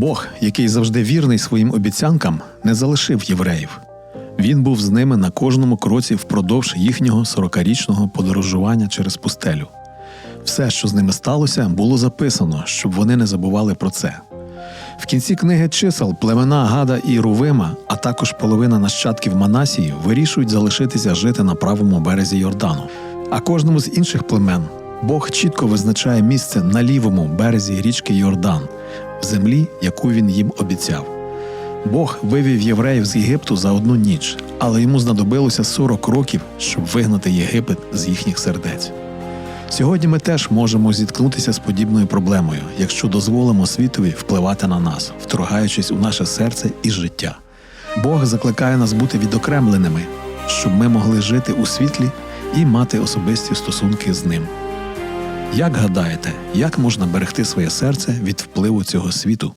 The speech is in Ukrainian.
Бог, який завжди вірний своїм обіцянкам, не залишив євреїв. Він був з ними на кожному кроці впродовж їхнього 40-річного подорожування через пустелю. Все, що з ними сталося, було записано, щоб вони не забували про це. В кінці книги чисел племена Гада і Рувима, а також половина нащадків Манасії вирішують залишитися жити на правому березі Йордану. А кожному з інших племен Бог чітко визначає місце на лівому березі річки Йордан, в землі, яку він їм обіцяв. Бог вивів євреїв з Єгипту за одну ніч, але йому знадобилося 40 років, щоб вигнати Єгипет з їхніх сердець. Сьогодні ми теж можемо зіткнутися з подібною проблемою, якщо дозволимо світові впливати на нас, вторгаючись у наше серце і життя. Бог закликає нас бути відокремленими, щоб ми могли жити у світлі і мати особисті стосунки з ним. Як гадаєте, як можна берегти своє серце від впливу цього світу?